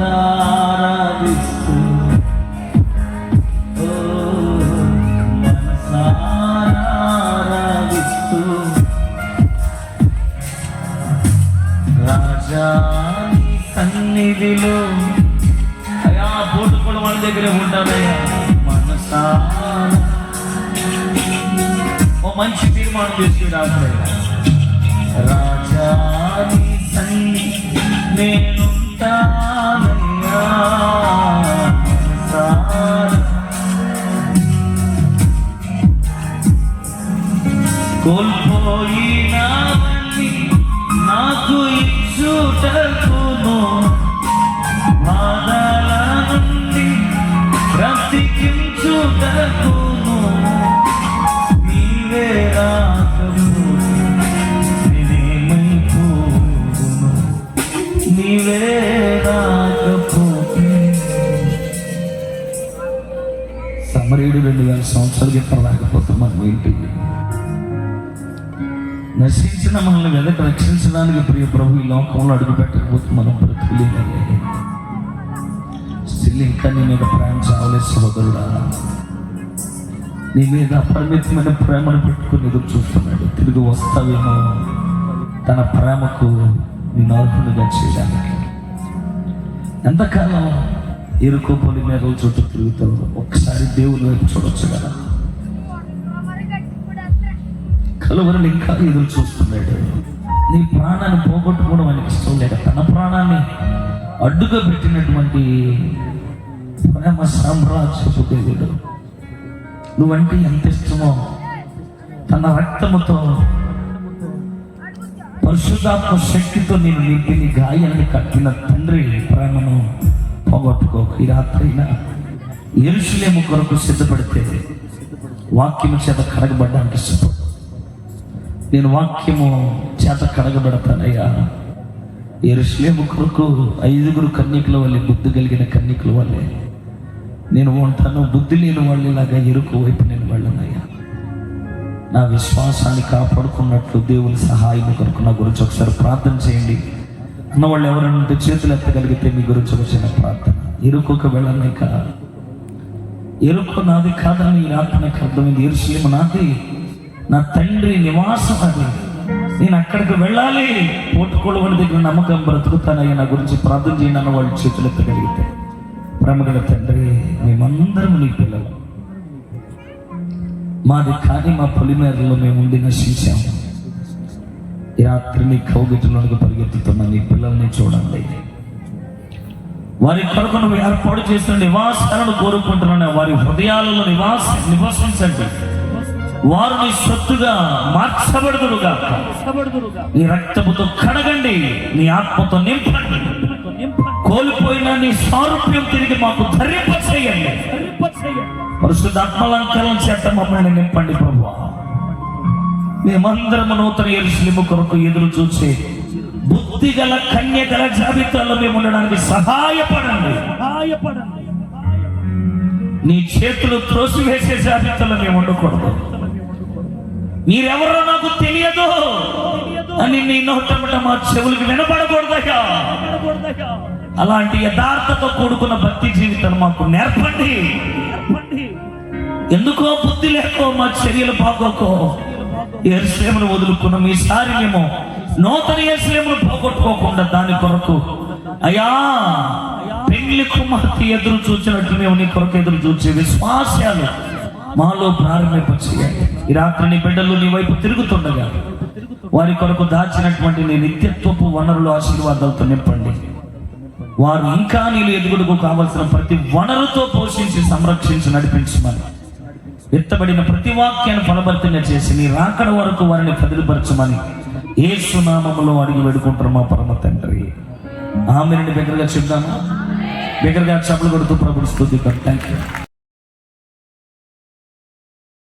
మనసారాధిస్తూ ఓ రాజా సన్నిధిలో అయ్యా పోటు కూడా దగ్గరే ఓ మంచి తీర్మానం చేసి రాజా నీ సన్ని మనసారా కోల్పోయినవన్నీ నాకు ఇచ్చుటకును. బాధల నుండి బ్రతికించుటకును. నీవే రాకపోతే నీవే సమరీయుడు రెండు వేల సంవత్సరాల క్రితం రాకపోతే మనం ఏంటి నశించిన మనల్ని వెనక రక్షించడానికి ప్రియ ప్రభు ఈ లోకంలో అడుగు పెట్టకపోతే మనం బ్రతుకులేదండి స్టిల్ ఇంకా నీ మీద ప్రేమ చావలే సోదరుడా నీ మీద అపరిమితమైన ప్రేమను పెట్టుకుని ఎదురు చూస్తున్నాడు. తిరిగి వస్తావేమో తన ప్రేమకు నేను అర్హునిగా చేయడానికి. ఎంతకాలం ఎరుకో పొలి మీద చుట్టూ తిరుగుతావు ఒక్కసారి దేవుని వైపు చూడొచ్చు కదా. కలువరులు ఇంకా ఎదురు చూస్తున్నాడు. నీ ప్రాణాన్ని పోగొట్టుకోవడం ఆయనకి ఇష్టం లేక తన ప్రాణాన్ని అడ్డుగా పెట్టినటువంటి ప్రేమ సామ్రాజ్యపు దేవుడు. నువ్వంటే ఎంత ఇష్టమో తన రక్తముతో పరిశుద్ధాత్మ శక్తితో నేను నింపి నీ గాయాన్ని కట్టిన తండ్రి ప్రేమను పోగొట్టుకోకు ఈ రాత్రైనా ఎరుషులేము కొరకు సిద్ధపడితే వాక్యము చేత కడగబడ్డా సిద్ధం నేను వాక్యము చేత కడగబడతానయ్యా ఎరుషులేము కొరకు ఐదుగురు కన్యకుల వల్లే బుద్ధి కలిగిన కన్యకుల వల్లే నేను ఉంటాను బుద్ధి లేని వాళ్ళేలాగా ఎరుకు వైపు నేను వెళ్ళనయ్యా నా విశ్వాసాన్ని కాపాడుకున్నట్లు దేవుని సహాయం కొరకు నా గురించి ఒకసారి ప్రార్థన చేయండి అన్న వాళ్ళు ఎవరైనా చేతులు ఎత్తగలిగితే మీ గురించి వచ్చిన చిన్న ప్రార్థన ఎరుకోక వెళ్ళనిక ఎరుకు నాది కాదని ఈ రాత్రి నాకు అర్థమైంది. ఎరుసలేము నాది. నా తండ్రి నివాసం అది. నేను అక్కడికి వెళ్ళాలి. వాళ్ళ దగ్గర నమ్మకం బ్రతుకుతానయ్యా. నా గురించి ప్రార్థన చేయండి అన్న వాళ్ళు చేతులు ఎత్తగలిగితే. ప్రేమగల తండ్రి మేమందరం నీ పిల్లలు. మాది కానీ మా పొలిమేరలో మేము ఉండి నశించాము. ఈ రాత్రి నీ పరిగెత్తుతున్న నీ పిల్లల్ని చూడండి. వారి కొరకు నువ్వు ఏర్పాటు చేసిన నివాసాలను కోరుకుంటున్నాను వారి హృదయాలలో నివాస నివసించండి. వారు నీ సొత్తుగా మార్చబడుదురుగా నీ రక్తముతో కడగండి నీ ఆత్మతో నింపండి. కోల్పోయిన నీ సారూప్యం తిరిగి మాకు ధరింపచేయండి. పరిశుద్ధాత్మలంకరం చేత మమ్మల్ని నింపండి ప్రభు మేమందరము నూతన ఎరుసలిము కొరకు ఎదురు చూసే బుద్ధి గల కన్య గల జాబితాలో మేము ఉండడానికి సహాయపడండి. సహాయపడండి. నీ చేతులు త్రోసివేసే జాబితాలో మేము ఉండకూడదు. మీరెవరో నాకు తెలియదు. అని నీ నోటమట మా చెవులకు వినపడకూడదయ్యా. అలాంటి యథార్థతో కూడుకున్న భక్తి జీవితం మాకు నేర్పండి. ఎందుకో బుద్ధి లేకో మా చర్యలు బాగోకో ఎరుసలేమును వదులుకున్న ఈసారి మేము నూతన ఎరుసలేమును పోగొట్టుకోకుండా దాని కొరకు. అయ్యా పెళ్ళి కుమార్తె ఎదురు చూసినట్టు మేము నీ కొరకు ఎదురు చూసే విశ్వాసాలు మాలో ప్రారంభింపచేయాలి ఈ రాత్రి నీ బిడ్డలు నీ వైపు తిరుగుతుండగా వారి కొరకు దాచినటువంటి నీ నిత్యత్వపు వనరులు ఆశీర్వాదాలతో నింపండి. వారు ఇంకా నీళ్ళు ఎదుగుడుకు కావలసిన ప్రతి వనరుతో పోషించి సంరక్షించి నడిపించమని ఎత్తబడిన ప్రతి వాక్యాన్ని ఫలభర్తంగా చేసి నీ రాకడ వరకు వారిని కదిలిపరచమని ఏ సునామములో అడిగి వేడుకుంటారు మా పరమ తండ్రి. ఆమె బిగ్గరగా చెప్దామా? బిగ్గరగా చెప్పులు కొడుతూ ప్రభుత్వ స్థుతి థ్యాంక్ యూ